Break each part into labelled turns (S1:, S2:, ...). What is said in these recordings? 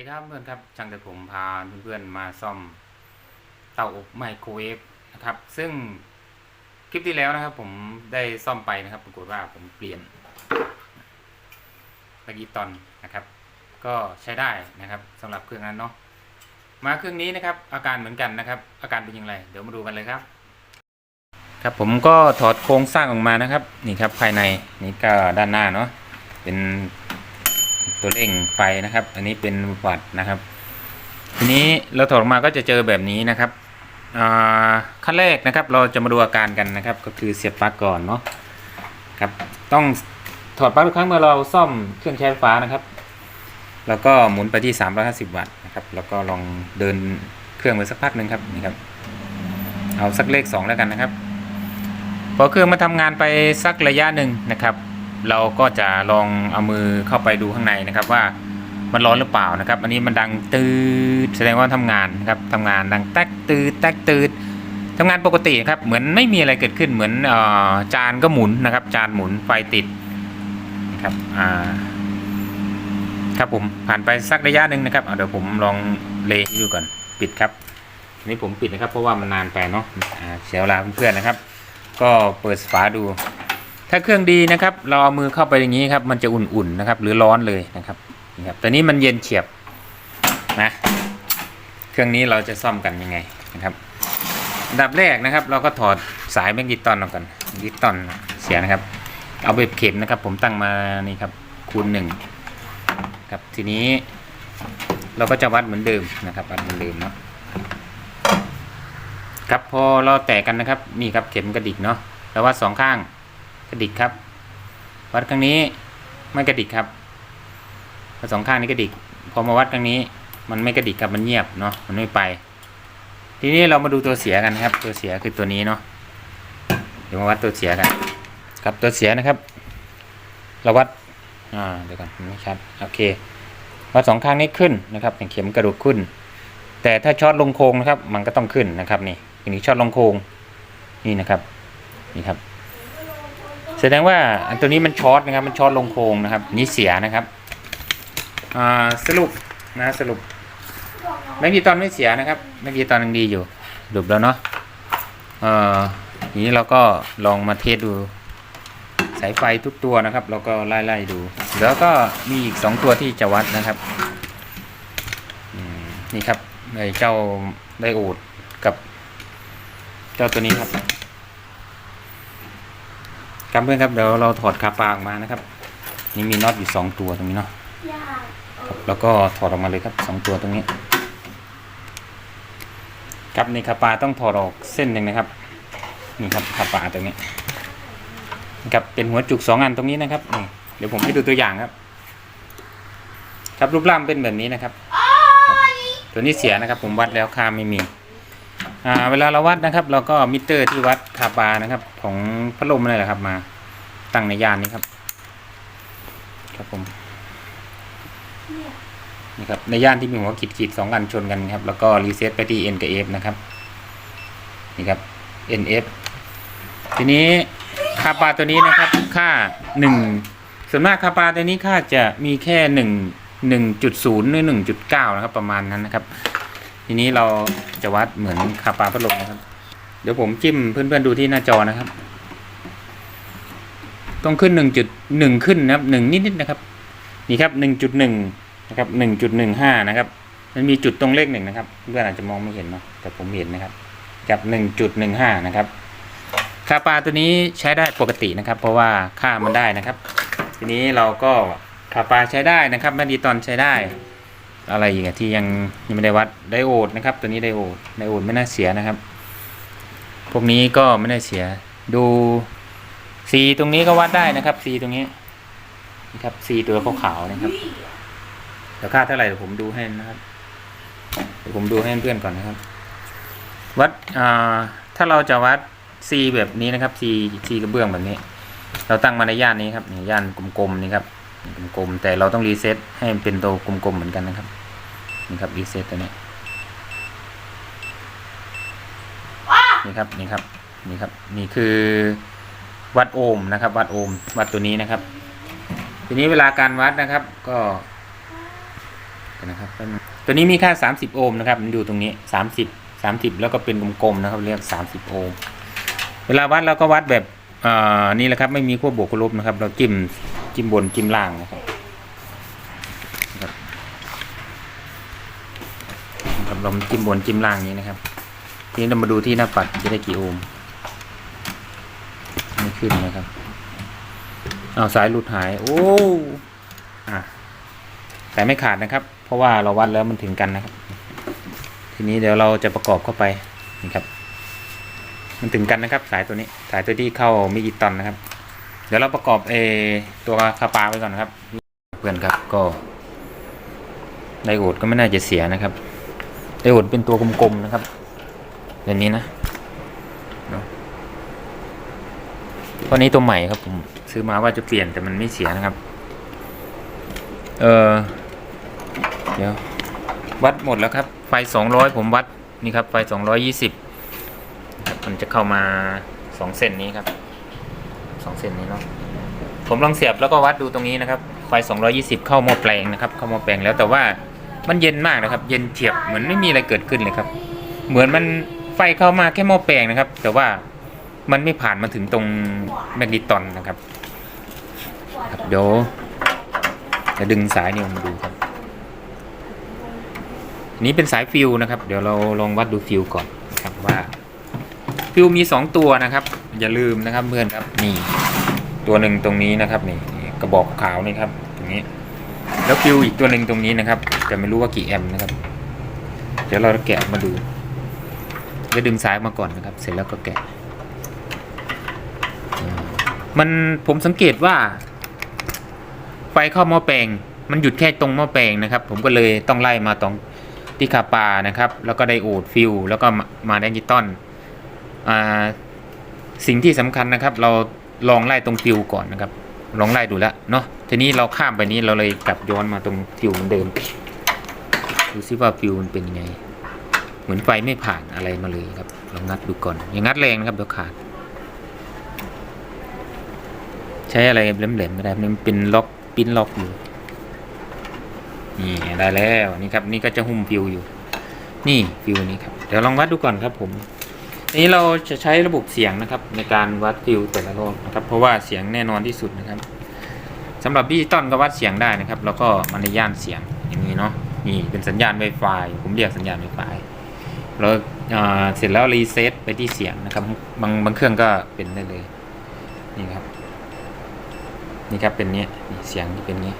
S1: สวัสดีครับเพื่อนครับช่างแต่ผมพาเพื่อนๆมาซ่อมเตาอบไมโครเวฟนะครับ ซึ่งคลิปที่แล้วนะครับ ผมได้ซ่อมไปนะครับ ปรากฏว่าผมเปลี่ยนตะกี้ตอนนะครับ ก็ใช้ได้นะครับสำหรับเครื่องนั้นเนาะมาเครื่องนี้นะครับ อาการเหมือนกันนะครับ อาการเป็นอย่างไร เดี๋ยวมาดูกันเลยครับ ครับผมก็ถอดโครงสร้างออกมานะครับ นี่ครับภายในนี่ก็ด้านหน้าเนาะเป็น ตัวเร่งไฟนะครับ อันนี้เป็นวัตต์นะครับ ทีนี้เราถอดมาก็จะเจอแบบนี้นะครับขั้นแรกนะครับ เราจะมาดูอาการกันนะครับ ก็คือเสียบปลั๊กก่อนเนาะครับต้องถอดปลั๊กทุกครั้งเมื่อเราซ่อมเครื่องใช้ไฟฟ้านะครับ แล้วก็หมุนไปที่ 350 วัตต์นะครับ แล้วก็ลองเดินเครื่องไปสักพักหนึ่งครับนี่ครับ เอาสักเลข 2 แล้วกันนะครับ พอเครื่องมาทำงานไปสักระยะหนึ่งนะครับ เราก็จะลองเอามือเข้าไปดูข้างในนะครับว่ามันร้อนหรือเปล่านะครับ อันนี้มันดังตืดแสดงว่าทำงานนะครับทำงานดังแตกตืดแตกตืดทำงานปกติครับเหมือนไม่มีอะไรเกิดขึ้นเหมือนออจานก็หมุนนะครับ จานหมุนไฟติดนะครับอ่าครับผมผ่านไปสักระยะหนึ่งนะครับเเดี๋ยวผมลองเลย์ให้ดูก่อนปิดครับอันนี้ผมปิดนะครับ เพราะว่ามันนานไปเนาะเสียเวลาเพื่อนๆนะครับ ก็เปิดฝาดู ถ้าเครื่องดีนะครับ เราเอามือเข้าไปอย่างนี้ครับ มันจะอุ่นๆนะครับ หรือร้อนเลยนะครับนี่ครับแต่นี้มันเย็นเฉียบนะเครื่องนี้เราจะซ่อมกันยังไงนะครับอันดับแรกนะครับ เราก็ถอดสายแมกนิตอนออกก่อนแมกนิตอนเสียนะครับ เอาแบบเข็มนะครับ ผมตั้งมานี่ครับคูณหนึ่งครับทีนี้เราก็จะวัดเหมือนเดิมนะครับวัดเหมือนเดิมเนาะครับพอเราแตกกันนะครับ นี่ครับเข็มกระดิกเนาะเราวัดสองข้าง กระดิกครับ วัดครั้งนี้ไม่กระดิกครับพอสองข้างนี้กระดิก พอมาวัดครั้งนี้ มันไม่กระดิกครับมันเงียบเนาะมันไม่ไป ทีนี้เรามาดูตัวเสียกันครับ ตัวเสียคือตัวนี้เนาะเดี๋ยวมาวัดตัวเสียกันครับตัวเสียนะครับ เราวัดอ่าเดี๋ยวก่อนไม่ชัดโอเควัดสองข้างนี้ขึ้นนะครับอย่างเข็มกระดูกขึ้น แต่ถ้าช็อตลงโค้งนะครับ มันก็ต้องขึ้นนะครับนี่อย่างนี้ช็อตลงโค้งนี่นะครับนี่ครับ แสดงว่าอันตัวนี้มันช็อตนะครับ มันช็อตลงโครงนะครับ นี่เสียนะครับสรุปนะสรุปแมกนีตอนไม่เสียนะครับแมกนีตอนยังดีอยู่สรุปแล้วเนาะเอ่อนี้เราก็ลองมาเทสดู สายไฟทุกตัวนะครับ เราก็ไล่ๆดู แล้วก็มีอีกสองตัวที่จะวัดนะครับนี่ครับในเจ้าไดโอดกับ เจ้าตัวนี้ครับ ครับเพื่อนครับเดี๋ยวเราถอดคาปาออกมานะครับ นี่มีน็อตอยู่สองตัวตรงนี้เนาะครับแล้วก็ถอดออกมาเลยครับสองตัวตรงนี้ ครับในคาปาต้องถอดออกเส้นหนึ่งนะครับนี่ครับคาปาตรงนี้ครับเป็นหัวจุกสองอันตรงนี้นะครับนี่เดี๋ยวผมให้ดูตัวอย่างครับ ครับรูปร่างเป็นแบบนี้นะครับ ตัวนี้เสียนะครับ ผมวัดแล้วค่าไม่มี เวลาเราวัดนะครับ เราก็มิเตอร์ที่วัดคาปานะครับ ของพัดลมอะไรแหละครับ มาตั้งในยานนี้ครับ ครับผมนี่ครับในย่านที่มีหัวขีดขีดสองอันชนกันครับ แล้วก็รีเซ็ตไปที่ N กับ F นะครับนี่ครับ NF ทีนี้คาปาตัวนี้นะครับ ค่าหนึ่งส่วนมากคาปาตัวนี้ค่าจะมีแค่หนึ่งหนึ่งจุดศูนย์หรือหนึ่งจุดเก้านะครับ ประมาณนั้นนะครับ ทีนี้เราจะวัดเหมือนคาปาพัดลมนะครับ เดี๋ยวผมจิ้มเพื่อนๆดูที่หน้าจอนะครับ ต้องขึ้นหนึ่งจุดหนึ่งขึ้นนะครับหนึ่งนิดๆนะครับ นี่ครับหนึ่งจุดหนึ่งนะครับหนึ่งจุดหนึ่งห้านะครับ มันมีจุดตรงเลขหนึ่งนะครับ เพื่อนอาจจะมองไม่เห็นเนาะแต่ผมเห็นนะครับกับหนึ่งจุดหนึ่งห้านะครับคาปาตัวนี้ใช้ได้ปกตินะครับ เพราะว่าค่ามันได้นะครับ ทีนี้เราก็คาปาใช้ได้นะครับแมกนีตอนใช้ได้ อะไรอีกที่ยังยังไม่ได้วัดไดโอดนะครับ ตัวนี้ไดโอดไดโอดไม่น่าเสียนะครับ พวกนี้ก็ไม่ได้เสีย ดูสีตรงนี้ก็วัดได้นะครับสีตรงนี้นะครับสีตัวขาวๆนะครับเดี๋ยวค่าเท่าไหร่เดี๋ยวผมดูให้นะครับเดี๋ยวผมดูให้เพื่อนก่อนนะครับ วัดอ่าถ้าเราจะวัด C แบบนี้นะครับ C C กระเบื้องแบบนี้ เราตั้งมาในย่านนี้ครับนี่ย่านกลมๆนี่ครับกลมๆแต่เราต้องรีเซ็ตให้มันเป็นตัวกลมๆเหมือนกันนะครับ นี่ครับรีเซ็ตตัวนี้นี่ครับนี่ครับนี่ครับนี่คือวัดโอห์มนะครับ วัดโอห์มวัดตัวนี้นะครับ ทีนี้เวลาการวัดนะครับ ก็เดี๋ยวนะครับแป๊บนึงตัวนี้มีค่า 30 โอห์มนะครับมันอยู่ตรงนี้ 30 30 แล้วก็เป็นกลมๆนะครับ เรียก 30 โอห์มเวลาวัดเราก็วัดแบบอ่านี่แหละครับ ไม่มีขั้วบวกขั้วลบนะครับ เราจิ้มจิ้มบนจิ้มล่างนะครับนะครับนะ ครับเราจิ้มบนจิ้มล่างนี้นะครับ ทีนี้เรามาดูที่หน้าปัดจะได้กี่โอห์มไม่ขึ้นนะครับเอาสายหลุดหายโอ้อะแต่ไม่ขาดนะครับ เพราะว่าเราวัดแล้วมันถึงกันนะครับ ทีนี้เดี๋ยวเราจะประกอบเข้าไปนี่ครับ มันถึงกันนะครับ สายตัวนี้ สายตัวที่เข้ามิกิตอนนะครับ เดี๋ยวเราประกอบเออตัวคาปาไว้ก่อนนะครับ เพื่อนครับก็ไดโอดก็ไม่น่าจะเสียนะครับ ไดโอดเป็นตัวกลมๆนะครับแบบนี้นะเนาะตัวนี้ตัวใหม่ครับผมซื้อมาว่าจะเปลี่ยนแต่มันไม่เสียนะครับ เออเดี๋ยววัดหมดแล้วครับ ไฟสองร้อยผมวัดนี่ครับไฟสองร้อยยี่สิบมันจะเข้ามาสองเส้นนี้ครับสองเส้นนี้เนาะผมลองเสียบแล้วก็วัดดูตรงนี้นะครับไฟสองร้อยี่สิบเข้าหม้อแปลงนะครับ เข้าหม้อแปลงแล้วแต่ว่า มันเย็นมากนะครับ เย็นเฉียบเหมือนไม่มีอะไรเกิดขึ้นเลยครับ เหมือนมันไฟเข้ามาแค่หม้อแปลงนะครับ แต่ว่ามันไม่ผ่านมาถึงตรงแมกนิตอนนะครับครับเดี๋ยวจะดึงสายนี่ออกมาดูครับนี้เป็นสายฟิวนะครับ เดี๋ยวเราลองวัดดูฟิวก่อนนะครับว่าฟิวมีสองตัวนะครับ อย่าลืมนะครับเพื่อนครับนี่ตัวหนึ่งตรงนี้นะครับนี่กระบอกขาวนี่ครับตรงนี้ แล้วฟิวอีกตัวหนึ่งตรงนี้นะครับจะไม่รู้ว่ากี่แอมป์นะครับ เดี๋ยวเราแกะมาดูจะดึงสายมาก่อนนะครับ เสร็จแล้วก็แกะ มันผมสังเกตว่า ไฟเข้าหม้อแปลง มันหยุดแค่ตรงหม้อแปลงนะครับ ผมก็เลยต้องไล่มาตรงที่คาปานะครับ แล้วก็ไดโอดฟิลแล้วก็มาแดงกิตอนอ่าสิ่งที่สำคัญนะครับ เราลองไล่ตรงฟิลก่อนนะครับ ลองไล่ดูแล้วเนาะทีนี้เราข้ามไปนี้เราเลยกลับย้อนมาตรงฟิลเหมือนเดิมดูซิว่าฟิลมันเป็นยังไง เหมือนไฟไม่ผ่านอะไรมาเลยครับลองงัดดูก่อนอย่างงัดแรงนะครับเดี๋ยวขาด ใช้อะไรแหลมๆไม่ได้มันเป็นล็อกปิ้นล็อกอยู่นี่ได้แล้วนี่ครับนี่ก็จะหุ้มฟิวอยู่ นี่ฟิวนี้ครับเดี๋ยวลองวัดดูก่อนครับผม นี้เราจะใช้ระบบเสียงนะครับ ในการวัดฟิวแต่ละรอบนะครับ เพราะว่าเสียงแน่นอนที่สุดนะครับสำหรับดิจิตอลก็วัดเสียงได้นะครับ แล้วก็มันในย่านเสียงอย่างนี้เนาะนี่เป็นสัญญาณ Wi-Fi ผมเรียกสัญญาณ Wi-Fi แล้วอ่าเสร็จแล้วรีเซ็ตไปที่เสียงนะครับ บางบางเครื่องก็เป็นได้เลยนี่ครับนี่ครับเป็นนี้นี่เสียงที่เป็นนี้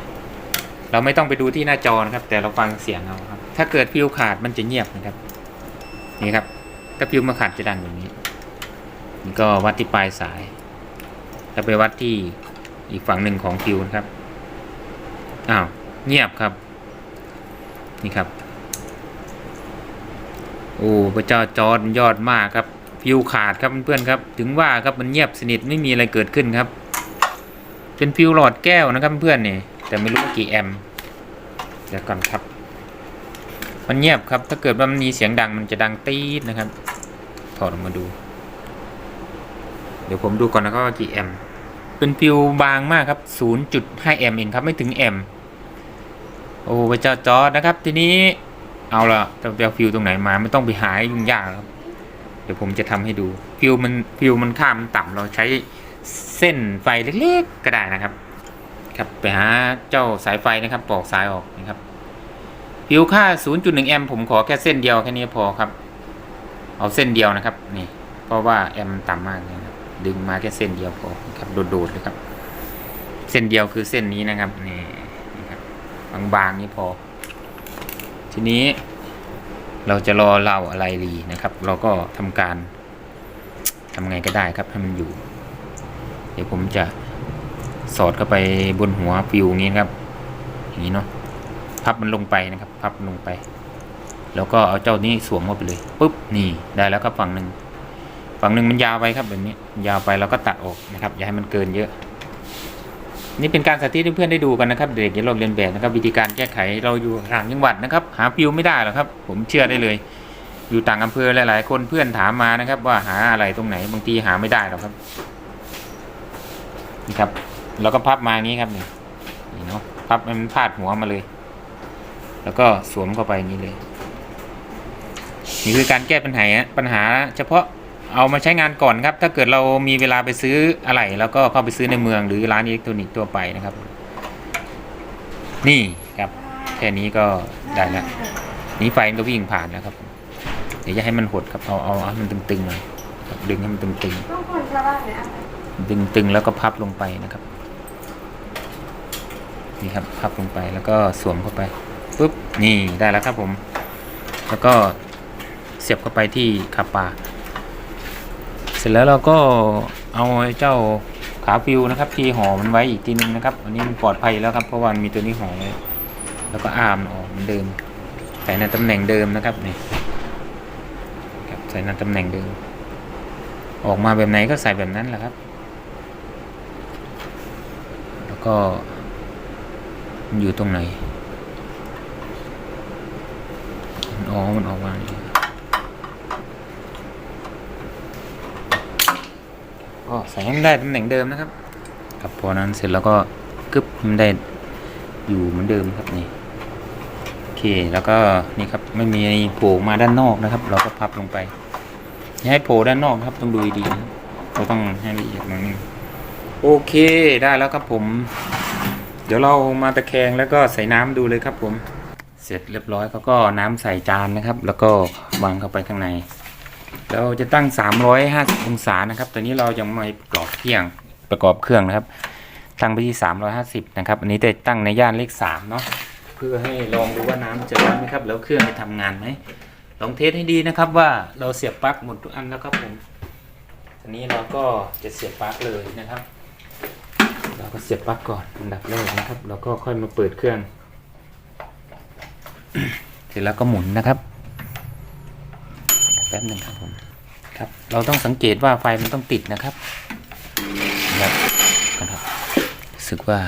S1: เราไม่ต้องไปดูที่หน้าจอนะครับ แต่เราฟังเสียงเอาครับ ถ้าเกิดฟิวขาดมันจะเงียบนะครับ นี่ครับ ถ้าฟิวมาขาดจะดังอย่างนี้นี่ก็วัดที่ปลายสายแล้วไปวัดที่อีกฝั่งหนึ่งของฟิวนะครับอ้าวเงียบครับ นี่ครับโอ้พระเจ้าจอร์นยอดมากครับฟิวขาดครับเพื่อนๆครับ ถึงว่าครับมันเงียบสนิทไม่มีอะไรเกิดขึ้นครับ เป็นฟิวหลอดแก้วนะครับเพื่อนๆนี่ยแต่ไม่รู้กี่แอมป์เดี๋ยวก่อนครับ มันเงียบครับ ถ้าเกิดว่ามันมีเสียงดังมันจะดังตีดนะครับ ถอดออกมาดู เดี๋ยวผมดูก่อนนะครับว่ากี่แอมเป็นฟิวบางมากครับ 0.5 แอมเองครับไม่ถึงแอม โอ้พระเจ้าจอดนะครับ ทีนี้เอาละจะเอาฟิวตรงไหนมาไม่ต้องไปหายุ่งยากครับ เดี๋ยวผมจะทำให้ดู ฟิวมันฟิวมันค่ามันต่ำเราใช้เส้นไฟเล็กๆก็ได้นะครับ ครับไปหาเจ้าสายไฟนะครับปอกสายออกนะครับฟิวค่า 0.1 แอมผมขอแค่เส้นเดียวแค่นี้พอครับ เอาเส้นเดียวนะครับนี่เพราะว่าแอมต่ำมากเลยนะครับดึงมาแค่เส้นเดียวพอครับโดดๆเลยครับ เส้นเดียวคือเส้นนี้นะครับนี่นะครับบางๆนี้พอ ทีนี้เราจะรอเล่าอะไรรีนะครับ เราก็ทำการทำไงก็ได้ครับให้มันอยู่ เดี๋ยวผมจะสอดเข้าไปบนหัวฟิวนี้ครับอย่างนี้เนาะพับมันลงไปนะครับ พับมันลงไป แล้วก็เอาเจ้านี้สวมเข้าไปเลยปุ๊บนี่ได้แล้วครับฝั่งหนึ่งฝั่งหนึ่งมันยาวไปครับแบบนี้ยาวไปแล้วก็ตัดออกนะครับอย่าให้มันเกินเยอะ นี่เป็นการสาธิตให้เพื่อนได้ดูกันนะครับ เด็กอย่าลอกเลียนแบบนะครับ วิธีการแก้ไขเราอยู่ห่างจังหวัดนะครับ หาฟิวไม่ได้หรอกครับ ผมเชื่อได้เลย อยู่ต่างอำเภอหลายๆ คนเพื่อนถามมานะครับ ว่าหาอะไรตรงไหนบางทีหาไม่ได้หรอกครับนี่ครับแล้วก็พับมาอย่างนี้ครับนี่นี่เนาะพับมันพาดหัวมาเลย แล้วก็สวมเข้าไปอย่างนี้เลย นี่คือการแก้ปัญหาปัญหาเฉพาะเอามาใช้งานก่อนครับ ถ้าเกิดเรามีเวลาไปซื้ออะไรแล้วก็เข้าไปซื้อในเมืองหรือร้านอิเล็กทรอนิกส์ทั่วไปนะครับ นี่ครับแค่นี้ก็ได้แล้วนี่ไฟมันก็วิ่งผ่านแล้วครับ เดี๋ยวจะให้มันหดครับเอาเอาเอาให้มันตึงๆหน่อยดึงให้มันตึงๆดึงตึงแล้วก็พับลงไปนะครับนี่ครับพับลงไปแล้วก็สวมเข้าไปปุ๊บนี่ได้แล้วครับผม แล้วก็ เสียบเข้าไปที่ขาปลาเสร็จแล้วเราก็เอาเจ้าขาฟิวนะครับ ที่ห่อมันไว้อีกทีนึงนะครับอันนี้มันปลอดภัยแล้วครับเพราะว่ามันมีตัวนี้ห่อไว้แล้วก็อามนออกเหมือนเดิม ใส่ในตำแหน่งเดิมนะครับนี่ครับใส่ในตำแหน่งเดิม ออกมาแบบไหนก็ใส่แบบนั้นแหละครับ แล้วก็อยู่ตรงไหนมันอ๋อมันออกมานี่ ก็ใส่ให้ได้ตำแหน่งเดิมนะครับครับพอนั้นเสร็จแล้วก็กึบมันได้อยู่เหมือนเดิมครับนี่โอเคแล้วก็นี่ครับไม่มีโผล่มาด้านนอกนะครับ เราก็พับลงไปอย่าให้โผล่ด้านนอกครับต้องดูดีๆเราต้องให้ละเอียดหน่อยนึงโอเคได้แล้วครับผม เดี๋ยวเรามาตะแคงแล้วก็ใส่น้ำดูเลยครับผม เสร็จเรียบร้อยเขาก็น้ำใส่จานนะครับ แล้วก็วางเข้าไปข้างใน เราจะตั้ง 350 องศานะครับตอนนี้เรายังไม่ประกอบเครื่องประกอบเครื่องนะครับ ตั้งไปที่ 350 นะครับ อันนี้จะตั้งในย่านเลข 3 เนาะ เพื่อให้ลองดูว่าน้ำจะร้อนไหมครับ แล้วเครื่องจะทำงานไหม ลองเทสให้ดีนะครับว่าเราเสียบปลั๊กหมดทุกอันแล้วครับผมทีนี้เราก็จะเสียบปลั๊กเลยนะครับ เราก็เสียบปลั๊กก่อนอันดับแรกนะครับ แล้วก็ค่อยมาเปิดเครื่อง เสร็จแล้วก็หมุนนะครับ แป๊บหนึ่งครับผมครับ เราต้องสังเกตว่าไฟมันต้องติดนะครับนะครับนะครับรู้สึกว่า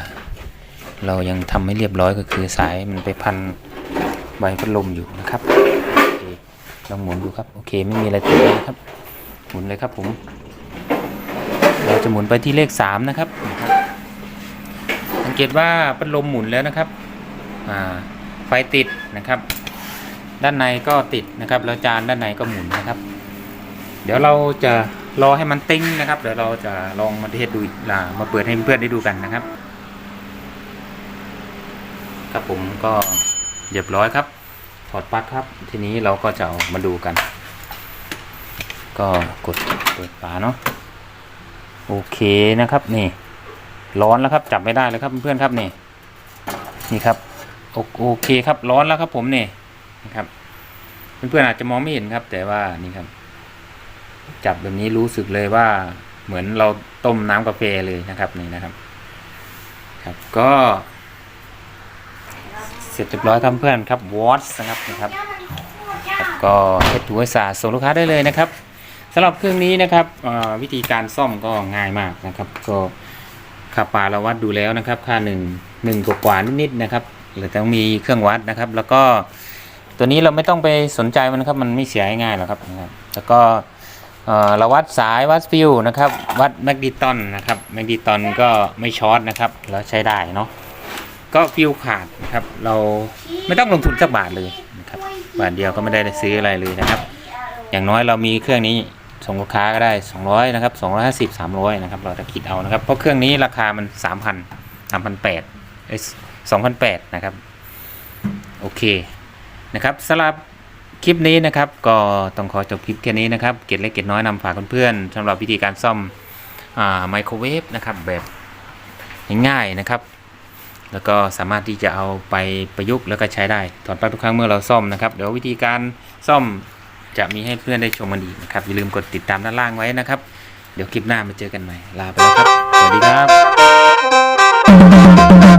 S1: เรายังทำไม่เรียบร้อยก็คือสายมันไปพันใบพัดลมอยู่นะครับอลองหมุนดูครับโอเคไม่มีอะไรติดเลยนะครับ หมุนเลยครับผมเราจะหมุนไปที่เลขสามนะครับนะครับ สังเกตว่าพัดลมหมุนแล้วนะครับอ่าไฟติดนะครับ ด้านในก็ติดนะครับแล้วจานด้านในก็หมุนนะครับ เดี๋ยวเราจะรอให้มันติ้งนะครับ เดี๋ยวเราจะลองมาเทสดูอีกลามาเปิดให้เพื่อนได้ดูกันนะครับครับผมก็เรียบร้อยครับ ถอดปลั๊กครับ ทีนี้เราก็จะเอามาดูกัน ก็กดเปิดฝาเนาะโอเคนะครับนี่ ร้อนแล้วครับจับไม่ได้เลยครับเพื่อนๆครับนี่นี่ครับโอโอเคครับร้อนแล้วครับผมนี่ นะครับ เพื่อนๆอาจจะมองไม่เห็นครับ แต่ว่านี่ครับ จับแบบนี้รู้สึกเลยว่าเหมือนเราต้มน้ำกาแฟเลยนะครับนี่นะครับ ครับก็เสร็จเรียบร้อยครับเพื่อนครับวอตนะครับนะครับครับก็เช็ดถูให้สะอาดส่งลูกค้าได้เลยนะครับสำหรับเครื่องนี้นะครับวิธีการซ่อมก็ง่ายมากนะครับ ก็ค่าปลาเราวัดดูแล้วนะครับ ค่าหนึ่งหนึ่งกว่านิดๆนะครับหรือต้องมีเครื่องวัดนะครับ แล้วก็ ตัวนี้เราไม่ต้องไปสนใจมันนะครับมันไม่เสียง่ายๆหรอกครับนะครับแล้วก็เอ่อเราวัดสายวัดฟิวนะครับวัดแมกดิตอนนะครับแมกดิตอนก็ไม่ช็อตนะครับแล้วใช้ได้เนาะก็ฟิวขาดนะครับเราไม่ต้องลงทุนสักบาทเลยนะครับบาทเดียวก็ไม่ได้ซื้ออะไรเลยนะครับ อย่างน้อยเรามีเครื่องนี้ส่งลูกค้าก็ได้ 200นะครับ250 300นะครับเราจะคิดเอานะครับเพราะเครื่องนี้ราคามัน 3,000 3,800เอ้ย2,800นะครับโอเค นะครับสำหรับคลิปนี้นะครับ ก็ต้องขอจบคลิปแค่นี้นะครับ เกล็ดเล็กเกล็ดน้อยนำฝากเพื่อนๆสำหรับวิธีการซ่อมอไมโครเวฟนะครับแบบง่ายๆนะครับ แล้วก็สามารถที่จะเอาไปประยุกต์แล้วก็ใช้ได้ถอดปลั๊กทุกครั้งเมื่อเราซ่อมนะครับเดี๋ยววิธีการซ่อมจะมีให้เพื่อนได้ชมกันอีกนะครับอย่าลืมกดติดตามด้านล่างไว้นะครับ เดี๋ยวคลิปหน้ามาเจอกันใหม่ลาไปแล้วครับ สวัสดีครับ